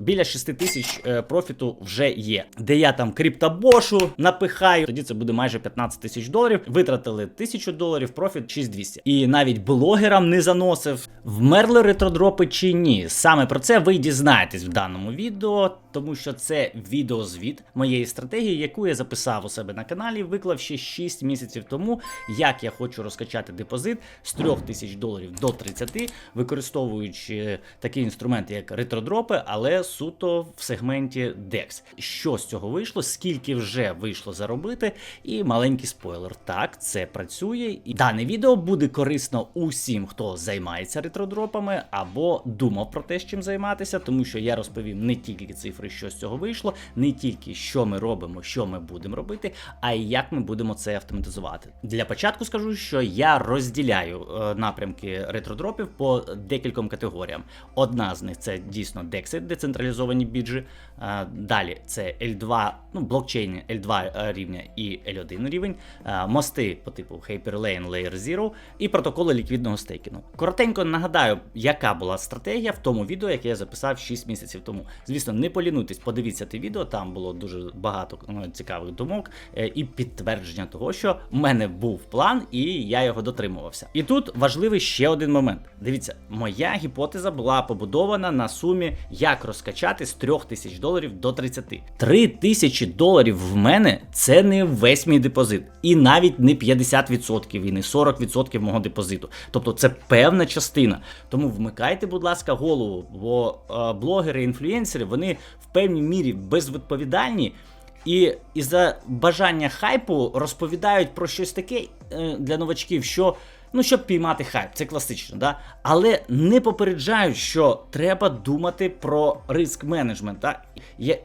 біля 6 тисяч е, профіту вже є. Де я там криптобошу напихаю, тоді це буде майже 15 тисяч доларів. Витратили 1000 доларів, профіт 6200. І навіть блогерам не заносив. Вмерли ретродропи чи ні? Саме про це ви дізнаєтесь в даному відео, тому що це відеозвіт моєї стратегії, яку я записав у себе на каналі, виклав ще 6 місяців тому, як я хочу розкачати депозит з 3000 доларів до 30, використовуючи такі інструменти, як ретродропи, але суто в сегменті DEX. Що з цього вийшло? Скільки вже вийшло заробити? І маленький спойлер. Так, це працює. І дане відео буде корисно усім, хто займається ретродропами або думав про те, з чим займатися, тому що я розповім не тільки цифри, що з цього вийшло, не тільки що ми робимо, що ми будемо робити, а й як ми будемо це автоматизувати. Для початку скажу, що я розділяю е, напрямки ретродропів по декільком категоріям. Одна з них це дійсно DEX, децентралізовані біржі. Е, Далі це L2, ну блокчейни L2 рівня і L1 рівень, е, мости по типу Hyperlane Layer Zero і протоколи ліквідного стейкінгу. Коротенько нагадаю, яка була стратегія в тому відео, яке я записав 6 місяців тому. Звісно, не полінуйтесь, подивіться те відео, там було дуже багато ну, цікавих думок е, і підтвердження того, що в мене був план, і я його дотримувався. І тут важливий ще один момент. Дивіться, моя гіпотеза була побудована на сумі, як розкачати з 3 тисяч доларів до 30. 3 тисячі доларів в мене це не весь мій депозит, і навіть не 50% і не 40% мого депозиту. Тобто це певна частина. Тому вмикайте, будь ласка, голову, бо е, блогери, інфлюенсери, вони в певній мірі безвідповідальні. І із-за бажання хайпу розповідають про щось таке е, для новачків, що ну щоб піймати хайп, це класично, да? але не попереджають, що треба думати про риск менеджмент. Да?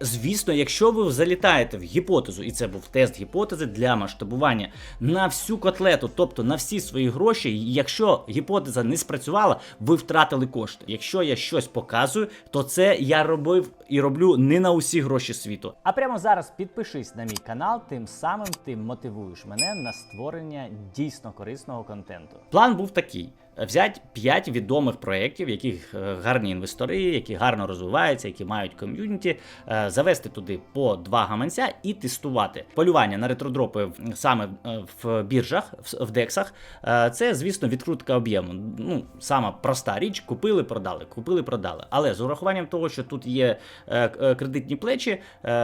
Звісно, якщо ви залітаєте в гіпотезу, і це був тест гіпотези для масштабування на всю котлету, тобто на всі свої гроші, якщо гіпотеза не спрацювала, ви втратили кошти. Якщо я щось показую, то це я робив і роблю не на усі гроші світу. А прямо зараз підпишись на мій канал, тим самим ти мотивуєш мене на створення дійсно корисного контенту. План був такий. Взять 5 відомих проєктів, яких е, гарні інвестори, які гарно розвиваються, які мають ком'юніті, е, завести туди по два гаманця і тестувати. Полювання на ретродропи саме е, в біржах, в- дексах. Це, звісно, відкрутка об'єму. Ну, сама проста річ: купили, продали, купили, продали. Але з урахуванням того, що тут є кредитні плечі,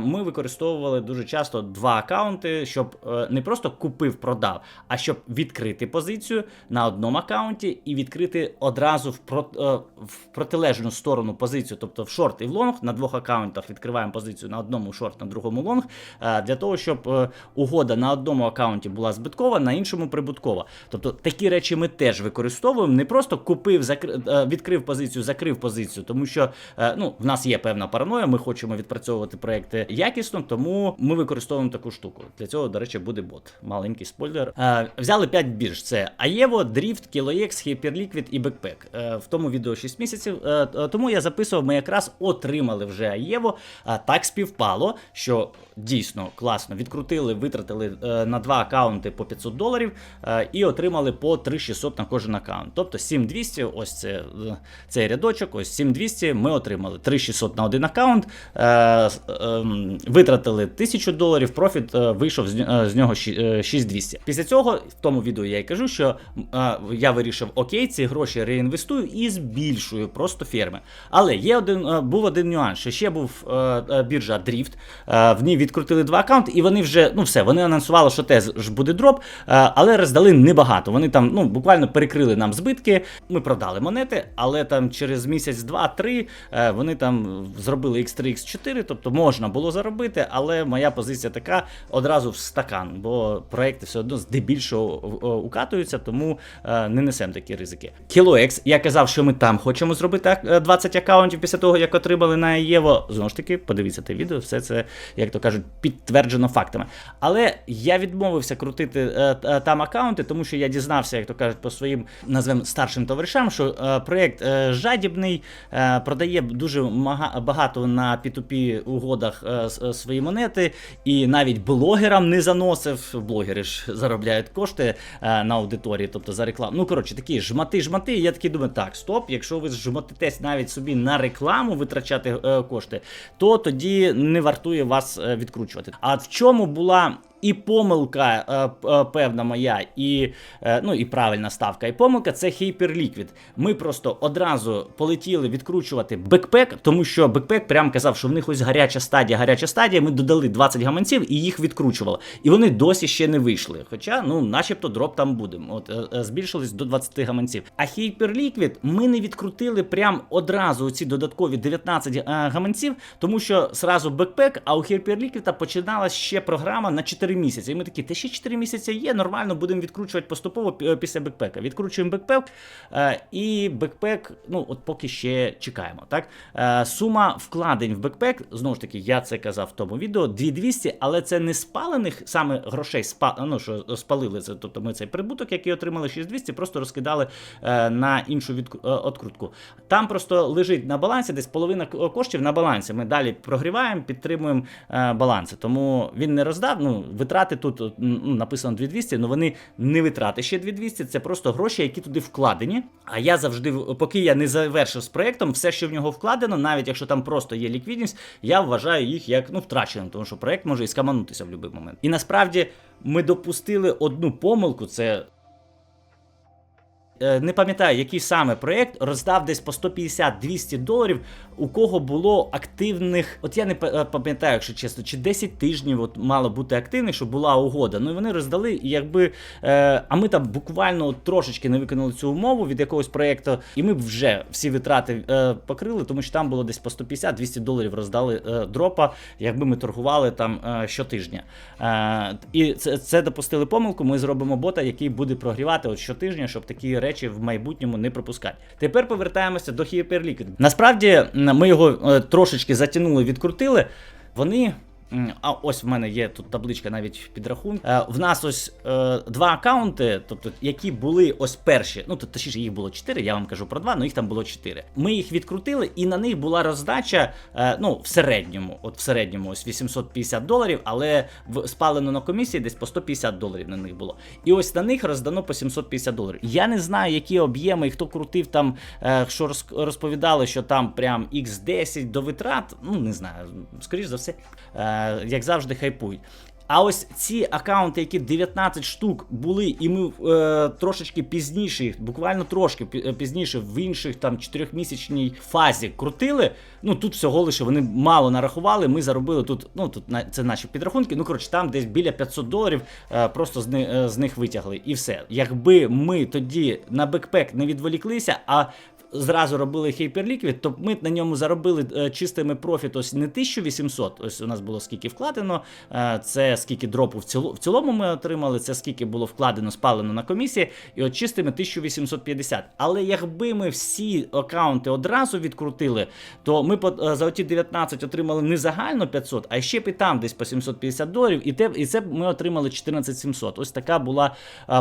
ми використовували дуже часто два акаунти, щоб не просто купив, продав, а щоб відкрити позицію на одному акаунті і відкрити одразу в, про, е, в протилежну сторону позицію, тобто в шорт і в лонг. На двох акаунтах відкриваємо позицію на одному шорт, на другому лонг, е, для того, щоб е, угода на одному акаунті була збиткова, на іншому прибуткова. Тобто такі речі ми теж використовуємо. Не просто купив, відкрив позицію, закрив позицію, тому що ну, в нас є певна параноя, ми хочемо відпрацьовувати проекти якісно, тому ми використовуємо таку штуку. Для цього, до речі, буде бот. Маленький спойлер. Взяли 5 бірж: це Aevo, Drift, KiloX, Hyperliquid і Backpack. Е, в тому відео 6 місяців. Е, е, тому я записував, ми якраз отримали вже Aevo. А так співпало, що дійсно класно відкрутили, витратили на два акаунти по 500 доларів і отримали по 3600 на кожен акаунт. Тобто 7200, ось це цей рядочок, ось 7200 ми отримали 3600 на один акаунт, с- ем, витратили 1000 доларів, профіт вийшов з, ньо- з нього е, 6200. Після цього в тому відео я й кажу, що я вирішив, окей, ці гроші реінвестую і збільшую просто ферми. Але є один, е, був один нюанс, що ще був е, е, біржа Drift, в ній відкрутили два акаунти, і вони вже, ну все, вони анонсували, що теж буде дроп, але роздали небагато. Вони там ну, буквально перекрили нам збитки. Ми продали монети, але там через місяць, два-три вони там зробили X3, X4, тобто можна було заробити, але моя позиція така одразу в стакан, бо проекти все одно здебільшого укатуються, тому не несемо такі ризики. KiloX, я казав, що ми там хочемо зробити е, 20 акаунтів після того, як отримали на Єво. Знову ж таки, подивіться те відео, все це, як то кажуть, підтверджено фактами. Але я відмовився крутити е, е, там акаунти, тому що я дізнався, як то кажуть, по своїм назвем старшим товаришам, що е, проект е, жадібний, е, продає дуже багато на P2P угодах е, е, свої монети, і навіть блогерам не заносив. Блогери ж заробляють кошти е, на аудиторії, тобто за рекламу. Ну коротше, такі такі жмати-жмати. І я такий думаю, так, стоп, якщо ви жмотитесь навіть собі на рекламу витрачати е, кошти, то тоді не вартує вас е, відкручувати. А в чому була і помилка е, е, певна моя, і, е, ну, і правильна ставка, і помилка це Hyperliquid. Ми просто одразу полетіли відкручувати бекпек, тому що бекпек прям казав, що в них ось гаряча стадія, гаряча стадія. Ми додали 20 гаманців і їх відкручували. І вони досі ще не вийшли. Хоча, ну, начебто, дроп там буде. От збільшились до 20 гаманців. А Hyperliquid ми не відкрутили прям одразу ці додаткові 19 е, гаманців, тому що сразу бекпек, а у Hyperliquid починалась ще програма на 4 місяці. І ми такі, та ще 4 місяці є, нормально, будемо відкручувати поступово після бекпека. Відкручуємо бекпек, е, і бекпек, ну от поки ще чекаємо. Так? Е, сума вкладень в бекпек, знову ж таки, я це казав в тому відео, 2200, але це не спалених саме грошей, ну, що спалили це. Тобто ми цей прибуток, який отримали 6200, просто розкидали е, на іншу відк... е. Там просто лежить на балансі, десь половина коштів на балансі. Ми далі прогріваємо, підтримуємо баланси. Тому він не роздав. Ну, витрати тут ну, написано 2200, але вони не витрати ще 2200, це просто гроші, які туди вкладені. А я завжди, поки я не завершив з проектом, все, що в нього вкладено, навіть якщо там просто є ліквідність, я вважаю їх як ну, втраченим, тому що проект може і скаманутися в будь-який момент. І насправді ми допустили одну помилку, це не пам'ятаю, який саме проєкт роздав десь по 150-200 доларів, у кого було активних. От я не е, пам'ятаю, якщо чесно, чи 10 тижнів от мало бути активних, щоб була угода. Ну і вони роздали, якби. Е, а ми там буквально трошечки не виконали цю умову від якогось проєкту, і ми б вже всі витрати е, покрили, тому що там було десь по 150-200 доларів роздали е, дропа, якби ми торгували там е, щотижня. Е, і це, це допустили помилку. Ми зробимо бота, який буде прогрівати от щотижня, щоб такі речі в майбутньому не пропускати. Тепер повертаємося до Hyperliquid. Насправді ми його е, трошечки затягнули, відкрутили. Вони. А ось в мене є тут табличка навіть підрахунку. Е, в нас ось е, два акаунти, тобто які були ось перші. Ну тут точніше їх було чотири. Я вам кажу про два, але їх там було чотири. Ми їх відкрутили, і на них була роздача. Е, ну, в середньому, от в середньому, ось 850 доларів, але спалено на комісії десь по 150 доларів на них було. І ось на них роздано по 750 доларів. Я не знаю, які об'єми і хто крутив там, що роз- розповідали, що там прям X10 до витрат. Ну не знаю, скоріш за все, як завжди, хайпують. А ось ці акаунти, які 19 штук були, і ми е, трошечки пізніше, буквально трошки е, пізніше в інших там 4-місячній фазі крутили. Ну тут всього лише вони мало нарахували. Ми заробили тут. Ну тут це наші підрахунки. Ну коротше, там десь біля 500 доларів е, просто з, е, з них витягли, і все. Якби ми тоді на бекпек не відволіклися, а зразу робили Hyperliquid, то ми на ньому заробили е, чистими профіт ось не 1800, ось у нас було скільки вкладено, е, це скільки дропу в, ціло, в цілому ми отримали, це скільки було вкладено, спалено на комісії, і от чистими 1850. Але якби ми всі акаунти одразу відкрутили, то ми е, за оті 19 отримали не загально 500, а ще і там десь по 750 доларів, і, те, і це ми отримали 14700. Ось така була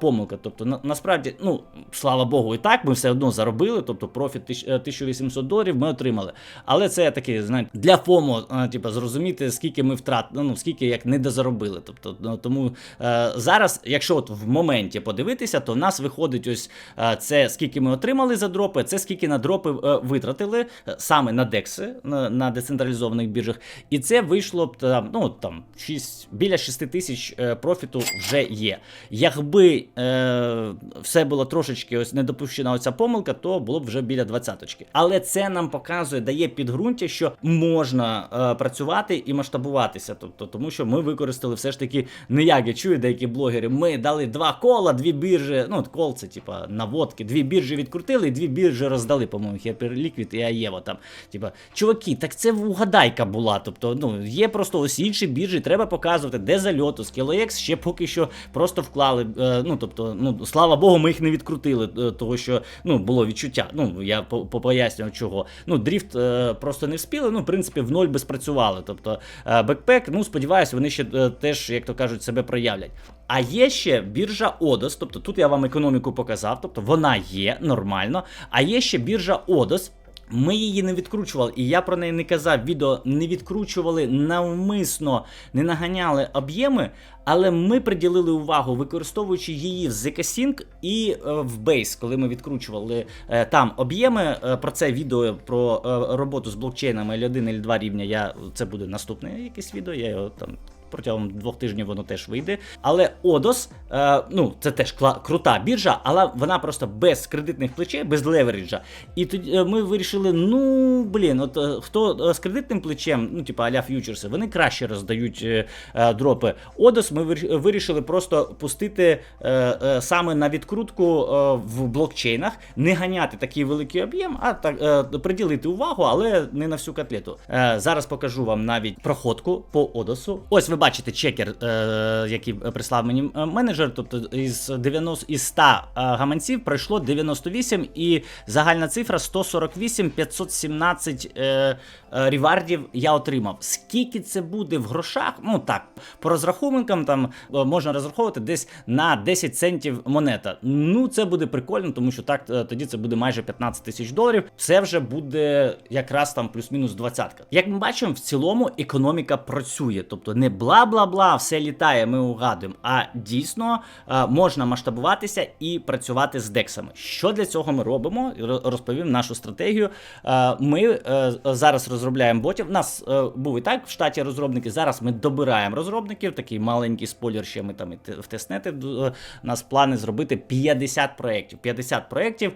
помилка. Тобто, на, насправді, ну, слава Богу, і так ми все одно заробили, тобто профіт е, 1800 доларів ми отримали. Але це таке, знаєте, для ФОМО, е, типу, зрозуміти, скільки ми втрат, ну, скільки як не дозаробили. Тобто, ну, тому е, зараз, якщо от в моменті подивитися, то в нас виходить ось е, це скільки ми отримали за дропи, це скільки на дропи е, витратили е, саме на декси, на, на децентралізованих біржах. І це вийшло б там, ну там 6, біля 6 тисяч е, профіту вже є. Якби е, все було трошечки ось не допущена оця помилка, то було б вже біля 20-очки. Але це нам показує, дає підґрунтя, що можна е, працювати і масштабуватися. Тобто, тому що ми використали все ж таки не як я чую деякі блогери. Ми дали два кола, дві біржі. Ну, кол це типа наводки, дві біржі відкрутили, і дві біржі роздали, по-моєму, Hyperliquid і Аєво там. Типа, чуваки, так це угадайка була. Тобто, ну є просто ось інші біржі, треба показувати, де зальоту. SkillX ще поки що просто вклали. Е, ну тобто, ну слава Богу, ми їх не відкрутили, е, того що ну було відчуття. Ну я по- по- пояснював чого. Ну, дріфт е, просто не вспіли. Ну, в принципі, в ноль би спрацювали. Тобто, е, бекпек, ну сподіваюся, вони ще е, теж, як то кажуть, себе проявлять. А є ще біржа Odос, тобто тут я вам економіку показав, тобто вона є нормально. А є ще біржа Odos, Ми її не відкручували, і я про неї не казав. Відео не відкручували навмисно, не наганяли об'єми, але ми приділили увагу, використовуючи її в ZK-Sync і е, в Base, коли ми відкручували е, там об'єми. Е, про це відео про роботу з блокчейнами L1 і L2 рівня. Я це буде наступне якесь відео. Я його там. Протягом двох тижнів воно теж вийде. Але Одос, е, ну це теж крута біржа, але вона просто без кредитних плечей, без леверіджа. І тоді е, ми вирішили: ну блін, от е, хто е, з кредитним плечем, ну типу аля ф'ючерси, вони краще роздають е, е, дропи. Одос ми вирішили просто пустити е, е, саме на відкрутку е, в блокчейнах, не ганяти такий великий об'єм, а так е, приділити увагу, але не на всю котлету. Е, зараз покажу вам навіть проходку по Одосу. Ось ви бачите чекер, е, який прислав мені е, менеджер. Тобто із 90 із 100 е, гаманців пройшло 98 і загальна цифра 148 517 е, е, я отримав. Скільки це буде в грошах? Ну так, по розрахункам там можна розраховувати десь на 10 центів монета. Ну це буде прикольно, тому що так тоді це буде майже 15 тисяч доларів. Це вже буде якраз там плюс-мінус двадцятка. Як ми бачимо, в цілому економіка працює, тобто не бла-бла-бла, все літає, ми угадуємо, а дійсно е, можна масштабуватися і працювати з дексами. Що для цього ми робимо? Розповім нашу стратегію. Е, Ми е, зараз розробляємо ботів. У нас був і так в штаті розробники. Зараз ми добираємо розробників. Такий маленький спойлер, ще ми там і в тестнети. У нас плани зробити 50 проєктів. 50 проєктів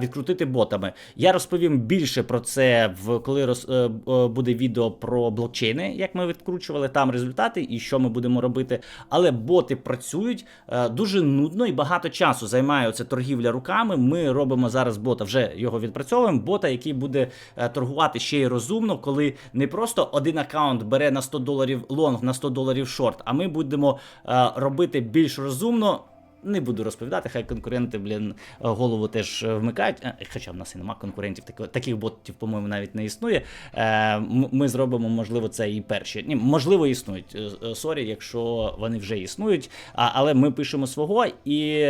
відкрутити ботами. Я розповім більше про це коли буде відео про блокчейни, як ми відкручували там результати і що ми будемо робити. Але боти працюють е, дуже нудно і багато часу займає оце торгівля руками. Ми робимо зараз бота, вже його відпрацьовуємо. Бота, який буде е, торгувати ще й розумно, коли не просто один аккаунт бере на 100 доларів лонг, на 100 доларів шорт, а ми будемо е, робити більш розумно. Не буду розповідати, хай конкуренти, блін, голову теж е, вмикають. Е, Хоча в нас і нема конкурентів, таких ботів, по-моєму, навіть не існує. Е, Ми зробимо, можливо, це і перші. Ні, можливо, існують. Сорі, якщо вони вже існують. Але ми пишемо свого і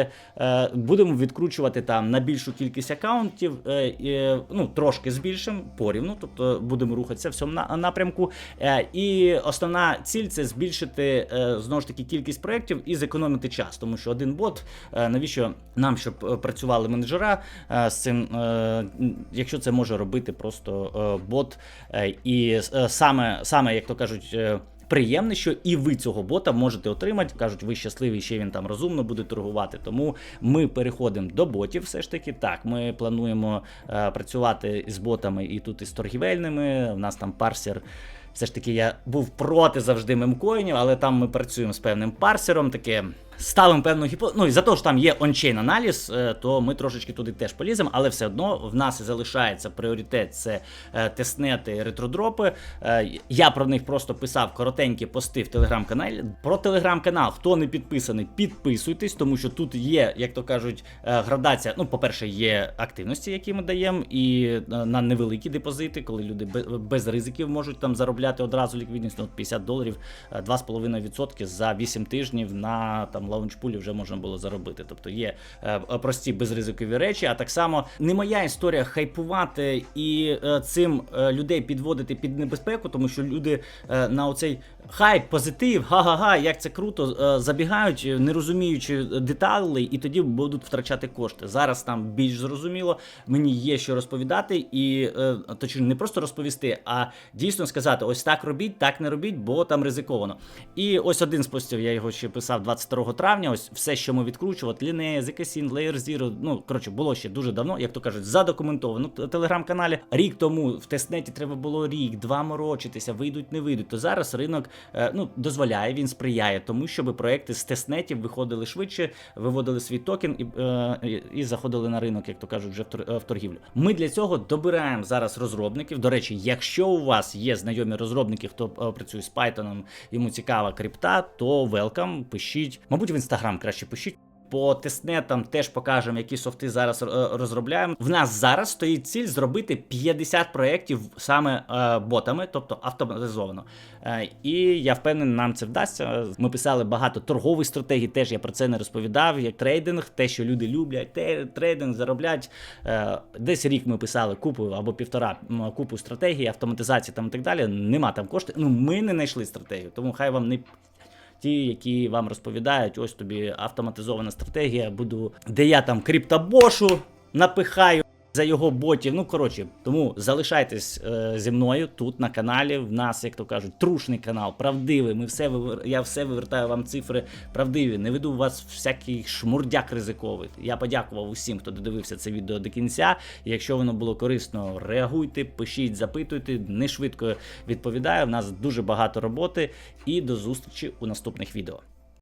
будемо відкручувати там на більшу кількість аккаунтів, ну, трошки збільшимо порівну, тобто будемо рухатися в цьому напрямку. І основна ціль це збільшити знову ж таки кількість проєктів і зекономити час, тому що один бот, е, навіщо нам, щоб е, працювали менеджера е, з цим, якщо це може робити просто бот, і саме, саме, як то кажуть, Приємне, що і ви цього бота можете отримати. Кажуть, ви щасливі, ще він там розумно буде торгувати. Тому ми переходимо до ботів. Все ж таки, так, ми плануємо е, працювати з ботами і тут із торгівельними. У нас там парсер. Все ж таки, я був проти завжди мемкоїнів, але там ми працюємо з певним парсером. Таке ставимо певну гіпо... Ну і за те, що там є ончейн аналіз, е, то ми трошечки туди теж поліземо, але все одно в нас залишається пріоритет це е, тестнети, ретродропи. Е, Я про них просто писав коротенькі пости в телеграм-каналі. Про телеграм-канал, хто не підписаний, підписуйтесь, тому що тут є, як то кажуть, градація. Ну, по-перше, є активності, які ми даємо, і на невеликі депозити, коли люди без ризиків можуть там заробляти одразу ліквідність, ну, 50 доларів, е, 2,5% за 8 тижнів на там лаунчпулі вже можна було заробити. Тобто є е, прості безризикові речі. А так само не моя історія хайпувати і е, цим е, людей підводити під небезпеку, тому що люди е, на оцей хайп, позитив, га-га-га, як це круто, е, забігають, е, не розуміючи деталей, і тоді будуть втрачати кошти. Зараз там більш зрозуміло, мені є що розповідати, і е, точніше не просто розповісти, а дійсно сказати: ось так робіть, так не робіть, бо там ризиковано. І ось один з постів, я його ще писав 22 травня. Ось все, що ми відкручували, Line, ZK-Sync, Layer Zero, ну коротше, було ще дуже давно, як то кажуть, задокументовано в телеграм-каналі. Рік тому в тестнеті треба було рік, два морочитися, вийдуть, не вийдуть. То зараз ринок е, ну, дозволяє, він сприяє тому, щоб проекти з тестнетів виходили швидше, виводили свій токен і, е, і- і заходили на ринок, як то кажуть, вже в торгівлю. Ми для цього добираємо зараз розробників. До речі, якщо у вас є знайомі розробники, хто е, працює з Python, йому цікава крипта, то welcome, пишіть. Мабуть, в інстаграм краще пишіть. По тестнетам теж покажемо, які софти зараз е, розробляємо. В нас зараз стоїть ціль зробити 50 проєктів саме е, ботами, тобто автоматизовано. Е, і я впевнений, нам це вдасться. Ми писали багато торгових стратегій, теж я про це не розповідав. Як трейдинг, те, що люди люблять, трейдинг зароблять. Десь рік ми писали купу або півтора купу стратегій, автоматизації там і так далі. Нема там коштів. Ну ми не знайшли стратегію, тому хай вам не. Ті, які вам розповідають, ось тобі автоматизована стратегія, буду, де я там криптобошу напихаю за його ботів. Ну коротше, тому залишайтесь е, зі мною тут на каналі. В нас, як то кажуть, трушний канал, правдивий. Ми все я все вивертаю вам цифри правдиві. Не веду вас всякий шмурдяк ризиковий. Я подякував усім, хто додивився це відео до кінця. Якщо воно було корисно, реагуйте, пишіть, запитуйте. Не швидко відповідаю. В нас дуже багато роботи. І до зустрічі у наступних відео.